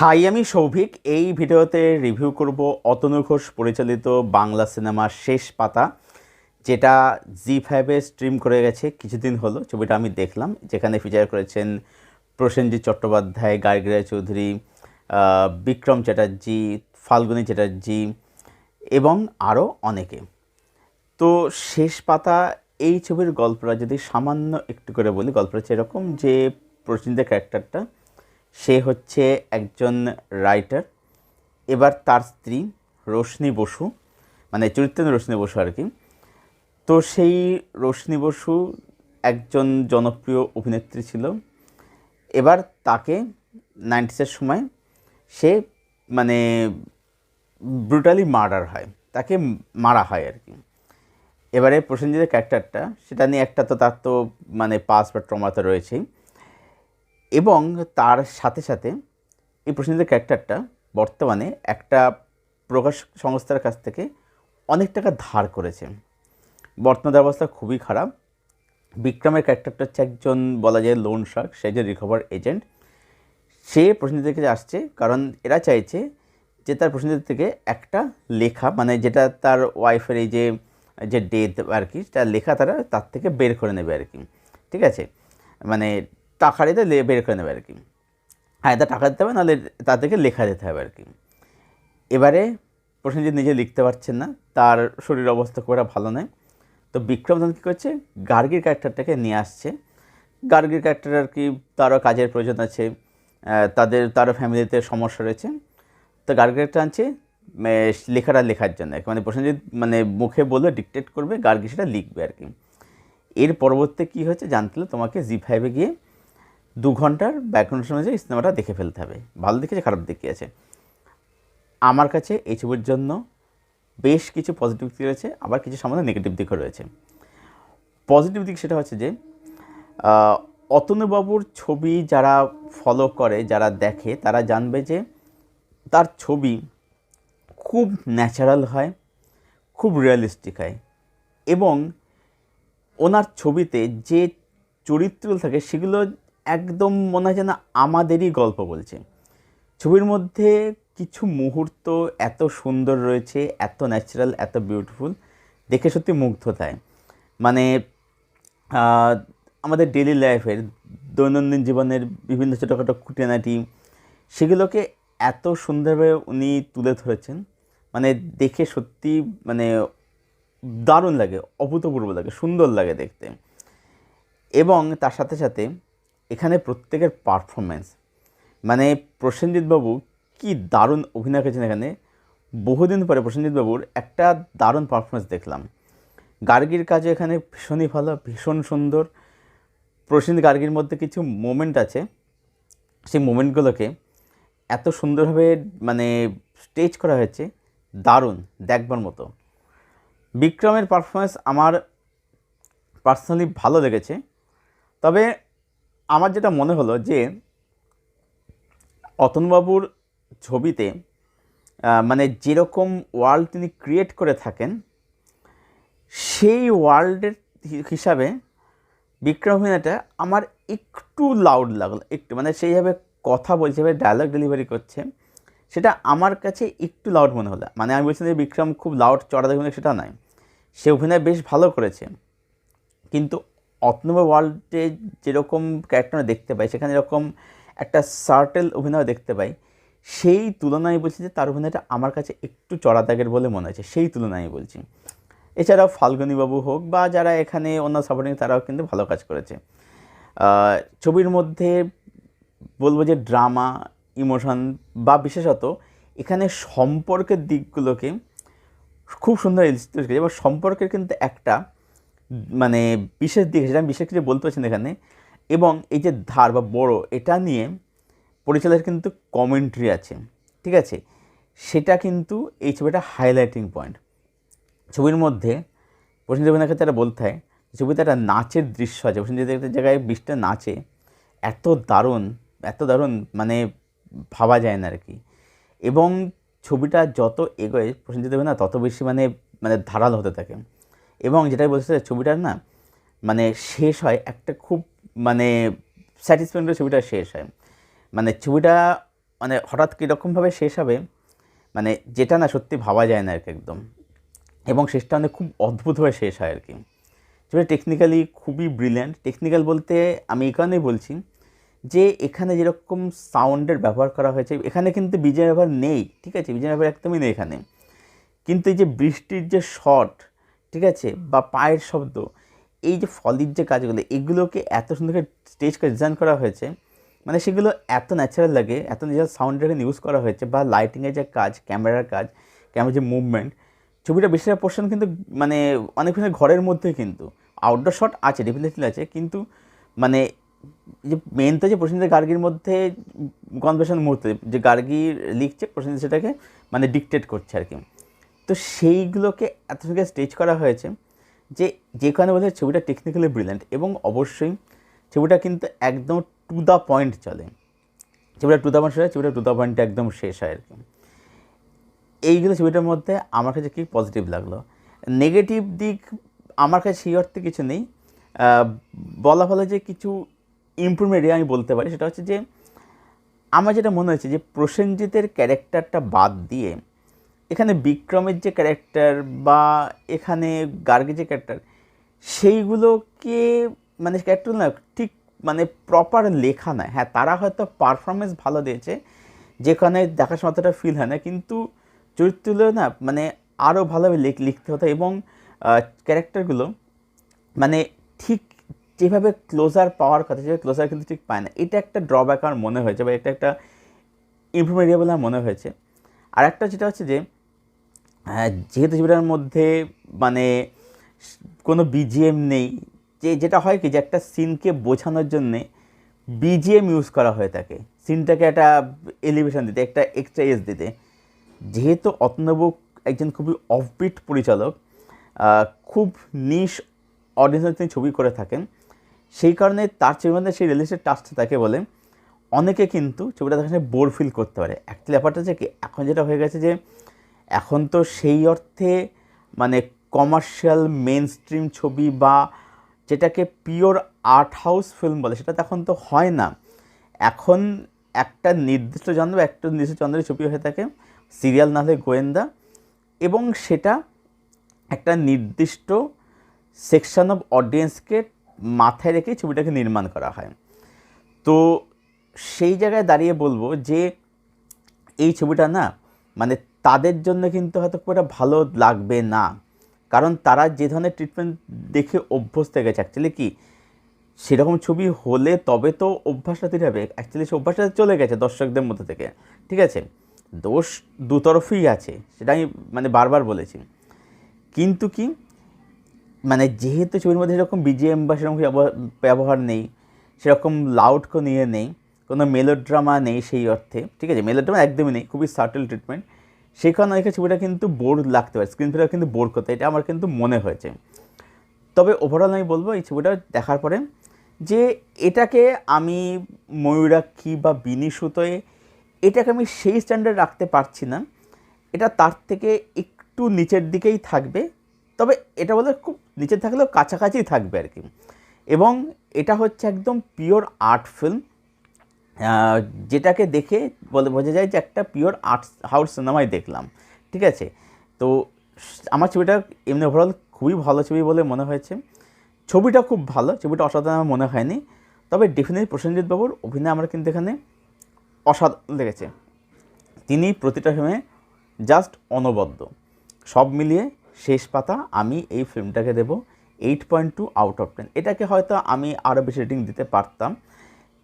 High, আমি সৌভিক। এই ভিডিওতে রিভিউ করব অতনু ঘোষ পরিচালিত বাংলা সিনেমার শেষ পাতা, যেটা জি ফাইভে স্ট্রিম করে গেছে কিছুদিন হলো। ছবিটা আমি দেখলাম, যেখানে ফিচার করেছেন প্রসেনজিৎ চট্টোপাধ্যায় গার্গিরা চৌধুরী বিক্রম চ্যাটার্জি, ফাল্গুনী চ্যাটার্জি এবং আরও অনেকে। তো শেষ পাতা, এই ছবির গল্পটা যদি সামান্য একটু করে বলি, গল্পটা হচ্ছে এরকম যে প্রসেনজিতের ক্যারেক্টারটা সে হচ্ছে একজন রাইটার এবার তার স্ত্রী রোশনি বসু মানে চরিত্র রোশনি বসু আর কি। তো সেই রোশনি বসু একজন জনপ্রিয় অভিনেত্রী ছিল। এবার তাকে নাইনটিসের সময় সে মানে ব্রুটালি মার্ডার হয়, তাকে মারা হয় আর কি। এবারে প্রসেনজিতের ক্যারেক্টারটা সেটা নিয়ে একটা তো তার তো মানে পাস বা ট্রমা তো রয়েছেই। এবং তার সাথে সাথে এই প্রসেনজিতের ক্যারেক্টারটা বর্তমানে একটা প্রকাশ সংস্থার কাছ থেকে অনেক টাকা ধার করেছে। বর্তমান অবস্থা খুবই খারাপ। বিক্রমের ক্যারেক্টারটা হচ্ছে একজন বলা যায় লোন শার্ক, সে যে রিকভার এজেন্ট। সে প্রসেনজিতের কাছে আসছে কারণ এরা চাইছে যে তার প্রসেনজিৎ থেকে একটা লেখা মানে যেটা তার ওয়াইফের এই যে যে ডেথ আর কি তার লেখা তারা তার থেকে বের করে নেবে আর কি। ঠিক আছে? মানে টাকা দিতে বের করে নেবে আর কি। হ্যাঁ তা টাকা দিতে হবে, নাহলে তাদেরকে লেখা দিতে হবে আর কি। এবারে প্রসেনজিৎ নিজে লিখতে পারছেন না, তার শরীর অবস্থা খুব একটা ভালো নয়। তো বিক্রম তখন কী করছে? গার্গির ক্যারেক্টারটাকে নিয়ে আসছে। গার্গির ক্যারেক্টার আর কি, তারও কাজের প্রয়োজন আছে তাদের, তারও ফ্যামিলিতে সমস্যা রয়েছে। তো গার্গির ক্যারেক্টার আনছে লেখাটা লেখার জন্য। মানে প্রসেনজিৎ মানে মুখে বলবে, ডিকটেট করবে, গার্গি সেটা লিখবে আর কি। এর পরবর্তী কী হয়েছে জানতে তোমাকে জি ফাইভে গিয়ে দু ঘণ্টার ব্যাকগ্রাউন্ড অনুযায়ী সিনেমাটা দেখে ফেলতে হবে। ভালো দেখেছে খারাপ দিক আছে। আমার কাছে এই ছবির জন্য বেশ কিছু পজিটিভ দিক রয়েছে, আবার কিছু সামান্য নেগেটিভ দিকও রয়েছে। পজিটিভ দিক সেটা হচ্ছে যে অতনুবাবুর ছবি যারা ফলো করে, যারা দেখে, তারা জানবে যে তার ছবি খুব ন্যাচারাল হয়, খুব রিয়েলিস্টিক হয়। এবং ওনার ছবিতে যে চরিত্রগুলো থাকে, সেগুলো একদম মনে হয় যেন আমাদেরই গল্প বলছে। ছবির মধ্যে কিছু মুহূর্ত এত সুন্দর রয়েছে, এত ন্যাচারাল এত বিউটিফুল দেখে সত্যি মুগ্ধ দেয় মানে আমাদের ডেলি লাইফের দৈনন্দিন জীবনের বিভিন্ন ছোটোখাটো খুঁটিনাটি, সেগুলোকে এত সুন্দরভাবে উনি তুলে ধরেছেন। মানে দেখে সত্যি মানে দারুণ লাগে, অভূতপূর্ব লাগে, সুন্দর লাগে দেখতে। এবং তার সাথে সাথে এখানে প্রত্যেকের পারফরমেন্স মানে প্রসেনজিৎ বাবু কি দারুণ অভিনয় করেছেন এখানে। বহুদিন পরে প্রসেনজিৎ বাবুর একটা দারুণ পারফরমেন্স দেখলাম। গার্গির কাজে এখানে ভীষণই ভালো, ভীষণ সুন্দর। প্রসেনজিৎ গার্গির মধ্যে কিছু মোমেন্ট আছে। সেই মোমেন্টগুলোকে এত সুন্দরভাবে মানে স্টেজ করা হয়েছে, দারুণ, দেখবার মতো। বিক্রমের পারফরমেন্স আমার পার্সোনালি ভালো লেগেছে। তবে আমার যেটা মনে হলো যে অতনবাবুর ছবিতে মানে যেরকম ওয়ার্ল্ড তিনি ক্রিয়েট করে থাকেন, সেই ওয়ার্ল্ডের হিসাবে বিক্রম অভিনয়টা আমার একটু লাউড লাগল, একটু মানে সেইভাবে কথা বলছে ডায়লগ ডেলিভারি করছে, সেটা আমার কাছে একটু লাউড মনে হলো। মানে আমি বলছি যে বিক্রম খুব লাউড চড়া দেখুন, সেটা নয়। সে অভিনয় বেশ ভালো করেছে। কিন্তু অতনব ওয়ার্ল্ডে যেরকম ক্যারেক্টার দেখতে পাই, সেখানে এরকম একটা সার্টেল অভিনয় দেখতে পাই, সেই তুলনায় বলছি যে তার অভিনয়টা আমার কাছে একটু চড়া দাগের বলে মনে হয়েছে, সেই তুলনায় বলছি। এছাড়াও ফাল্গুনী বাবু হোক বা যারা এখানে অন্য সাপোর্টিং তারাও কিন্তু ভালো কাজ করেছে। ছবির মধ্যে বলব যে ড্রামা ইমোশন বা বিশেষত এখানে সম্পর্কের দিকগুলোকে খুব সুন্দর illustrate করেছে। এবং সম্পর্কের কিন্তু একটা মানে বিশেষ দিক, সেটা আমি বিশেষ কিছু বলতে পারছি না এখানে। এবং এই যে ধার বা বড়, এটা নিয়ে পরিচালকের কিন্তু কমেন্ট্রি আছে, ঠিক আছে? সেটা কিন্তু এই ছবিটা হাইলাইটিং পয়েন্ট ছবির মধ্যে প্রসেনজিৎ অভিনয়ের ক্ষেত্রে বলতে হয়, ছবিতে একটা নাচের দৃশ্য আছে। প্রসেনজিৎ একটা জায়গায় বৃষ্টিতে নাচে। এত দারুণ এত দারুণ মানে ভাবা যায় না আর কি। এবং ছবিটা যত এগোয় প্রসেনজিৎ অভিনয় তত বেশি মানে মানে ধারাল হতে থাকে। এবং যেটাই বলতে চাই, ছবিটার না মানে শেষ হয় একটা খুব মানে স্যাটিসফাইড ছবিটা শেষ হয়। মানে ছবিটা মানে হঠাৎ কীরকমভাবে শেষ হবে মানে যেটা না সত্যি ভাবা যায় না আর কি একদম। এবং শেষটা মানে খুব অদ্ভুতভাবে শেষ হয় আর কি। ছবিটা টেকনিক্যালি খুবই ব্রিলিয়ান্ট টেকনিক্যাল বলতে আমি এই কারণেই বলছি যে এখানে যেরকম সাউন্ডের ব্যবহার করা হয়েছে এখানে কিন্তু বিজয় ব্যবহার নেই ঠিক আছে? বিজয় ব্যবহার একদমই নেই এখানে। কিন্তু এই যে বৃষ্টির যে শট ঠিক আছে? বা পায়ের শব্দ। এই যে ফলির যে কাজগুলো, এগুলোকে এত সুন্দর করে স্টেজ করে ডিজাইন করা হয়েছে মানে সেগুলো এত ন্যাচারাল লাগে, এত ন্যাচারাল সাউন্ডের ইউজ করা হয়েছে, বা লাইটিংয়ের যে কাজ ক্যামেরার কাজ ক্যামেরার যে মুভমেন্ট ছবিটা বেশিরভাগ পোর্শন কিন্তু মানে অনেক ঘরের মধ্যে কিন্তু। আউটডোর শট আছে ডেফিনেটলি আছে, কিন্তু মানে যে মেন তো যে প্রসেনজিৎ গার্গির মধ্যে কনভার্সন মুহূর্তে, যে গার্গি লিখছে, প্রসেনজিৎ সেটাকে মানে ডিকটেট করছে আর কি। তো সেইগুলোকে এত সুন্দর স্টেজ করা হয়েছে যে যেখানে কারণে বলে ছবিটা টেকনিক্যালি ব্রিলিয়েন্ট এবং অবশ্যই ছবিটা কিন্তু একদম টু দ্য পয়েন্ট চলে। ছবিটা টু দ্য পয়েন্ট চলে, ছবিটা টু দ্য পয়েন্টে একদম শেষ হয় আর কি। এইগুলো ছবিটার মধ্যে আমার কাছে কি পজিটিভ লাগল? নেগেটিভ দিক আমার কাছে সেই অর্থে কিছু নেই। বলা ভালো যে কিছু ইম্প্রুভমেন্ট আমি বলতে পারি, সেটা হচ্ছে যে আমার যেটা মনে হয়েছে যে প্রসেনজিতের ক্যারেক্টারটা বাদ দিয়ে এখানে বিক্রমের যে ক্যারেক্টার বা এখানে গার্গের যে ক্যারেক্টার সেইগুলোকে মানে ক্যারেক্টার না, ঠিক মানে প্রপার লেখা নয় হ্যাঁ তারা হয়তো পারফরমেন্স ভালো দিয়েছে, যেখানে দেখার সময় অতটা ফিল হয় না, কিন্তু চরিত্রগুলো না মানে আরও ভালোভাবে লিখতে হতো এবং ক্যারেক্টারগুলো মানে ঠিক যেভাবে ক্লোজার পাওয়ার কথা, সেভাবে ক্লোজার কিন্তু ঠিক পায় না। এটা একটা ড্রব্যাক আমার মনে হয়েছে বা এটা একটা ইম্প্রুভমেন্ট বলে আমার মনে হয়েছে। আর একটা যেটা হচ্ছে যে যেহেতু ছবিটার মধ্যে মানে কোনো বিজিএম নেই, যে যেটা হয় কি যে একটা সিনকে বোঝানোর জন্যে বিজিএম ইউজ করা হয়ে থাকে। সিনটাকে একটা এলিভেশন দিতে, একটা এক্সট্রা এজ দিতে। যেহেতু অতনবু একজন খুবই অফবিট পরিচালক খুব নিশ অডিয়েন্সের তিনি ছবি করে থাকেন, সেই কারণে তার ছবির মধ্যে সেই রিলিজের টাচটা তাকে বলে। অনেকে কিন্তু ছবিটা দেখার বোর ফিল করতে পারে। অ্যাকচুয়ালি ব্যাপারটা হচ্ছে কি, এখন যেটা হয়ে গেছে যে এখন তো সেই অর্থে মানে কমার্শিয়াল মেন স্ট্রিম ছবি বা যেটাকে পিওর আর্ট হাউস ফিল্ম বলে, সেটা তো এখন তো হয় না। এখন একটা নির্দিষ্ট জন্ম একটা নির্দিষ্ট চন্দ্রের ছবি হয়ে থাকে সিরিয়াল না হলে গোয়েন্দা, এবং সেটা একটা নির্দিষ্ট সেকশন অফ অডিয়েন্সকে মাথায় রেখে ছবিটাকে নির্মাণ করা হয়। তো সেই জায়গায় দাঁড়িয়ে বলব যে, এই ছবিটা না মানে তাদের জন্য কিন্তু হয়তো খুব একটা ভালো লাগবে না। কারণ তারা যে ধরনের ট্রিটমেন্ট দেখে অভ্যস্ত হয়ে গেছে অ্যাকচুয়ালি কি? সেরকম ছবি হলে তবে তো অভ্যাসটা তৈরি হবে। অ্যাকচুয়ালি সে অভ্যাসটা চলে গেছে দর্শকদের মধ্যে থেকে। ঠিক আছে? দোষ দুতরফই আছে, সেটা আমি মানে বারবার বলেছি। কিন্তু কি? মানে যেহেতু ছবির মধ্যে সেরকম বিজিএম বা সেরকম ব্যবহার নেই, সেরকম লাউডকে নিয়ে নেই, কোনো মেলোড্রামা নেই সেই অর্থে, ঠিক আছে? মেলোড্রামা একদমই নেই, খুবই সার্টেল ট্রিটমেন্ট সেই কারণে অনেকে ছবিটা কিন্তু বোর লাগতে পারে স্ক্রিন ফিলার কিন্তু বোর করতে এটা আমার কিন্তু মনে হয়েছে। তবে ওভারঅল আমি বলব, এই ছবিটা দেখার পরে যে এটাকে আমি ময়ূরাক্ষী বা বিনি সুতোয়, এটাকে আমি সেই স্ট্যান্ডার্ড রাখতে পারছি না। এটা তার থেকে একটু নিচের দিকেই থাকবে, তবে এটা বলে খুব নিচে থাকলেও কাছাকাছি থাকবে আর কি। এবং এটা হচ্ছে একদম পিওর আর্ট ফিল্ম যেটাকে দেখে বলে, বোঝা যায় যে একটা পিওর আর্ট হাউস সিনেমাই দেখলাম। ঠিক আছে? তো আমার ছবিটা এমনি ওভারঅল খুবই ভালো ছবি বলে মনে হয়েছে। ছবিটা খুব ভালো, ছবিটা অসাধারণ আমার মনে হয়নি। তবে ডেফিনেটলি প্রসেনজিৎ বাবুর অভিনয় আমার কিন্তু এখানে অসাধারণ লেগেছে। তিনি প্রতিটা ফিল্মে জাস্ট অনবদ্য। সব মিলিয়ে শেষ পাতা আমি এই ফিল্মটাকে দেবো। Eight point two out of ten এটাকে হয়তো আমি আরও বেশি রেটিং দিতে পারতাম।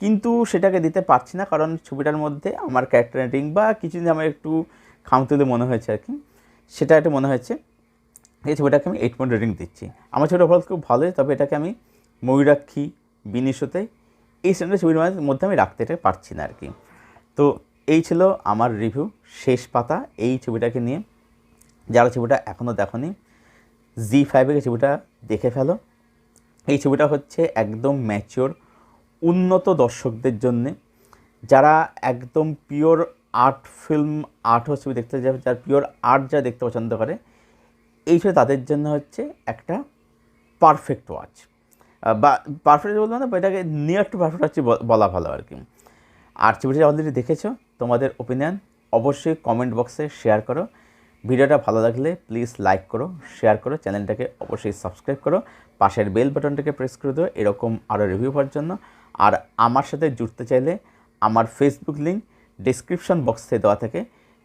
কিন্তু সেটাকে দিতে পারছি না, কারণ ছবিটার মধ্যে আমার ক্যারেক্টার রেটিং বা কিছু দিন আমার একটু খামতুলে মনে হয়েছে আর কি। সেটা একটা মনে হয়েছে। এই ছবিটাকে আমি এইট পয়েন্ট রেটিং দিচ্ছি। আমার ছবিটা ভালো খুব ভালোই তবে এটাকে আমি ময়ূরাক্ষী, বিনিশতে এই শ্রেণির ছবির মধ্যে আমি রাখতে এটা পারছি না আর কি। তো এই ছিল আমার রিভিউ শেষ পাতা। এই ছবিটাকে নিয়ে যারা ছবিটা এখনও দেখনি জি ফাইভে ছবিটা দেখে ফেলো। এই ছবিটা হচ্ছে একদম ম্যাচিওর উন্নত দর্শকদের জন্যে, যারা একদম পিওর আর্ট ফিল্ম আর্ট ছবি দেখতে যাবে, যারা পিওর আর্ট যা দেখতে পছন্দ করে, এই ছবি তাদের জন্য হচ্ছে একটা পারফেক্ট ওয়াচ বা পারফেক্ট বলব না এটাকে নিয়ার টু পারফেক্ট হচ্ছে বলা ভালো আর কি। আর ছবিটা অলরেডি দেখেছ, তোমাদের ওপিনিয়ন অবশ্যই কমেন্ট বক্সে শেয়ার করো। ভিডিওটা ভালো লাগলে প্লিজ লাইক করো শেয়ার করো চ্যানেলটাকে অবশ্যই সাবস্ক্রাইব করো। পাশের বেল বাটনটাকে প্রেস করে দিও, এরকম আরও রিভিউ পাওয়ার জন্য। আর আমার সাথে জুড়তে চাইলে আমার ফেসবুক লিঙ্ক ডিসক্রিপশন বক্সে দেওয়া থাকে।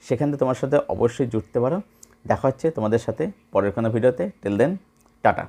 সেখান থেকে তোমার সাথে অবশ্যই জুড়তে পারো। দেখা হচ্ছে তোমাদের সাথে পরের কোনো ভিডিওতে টেল দেন টাটা।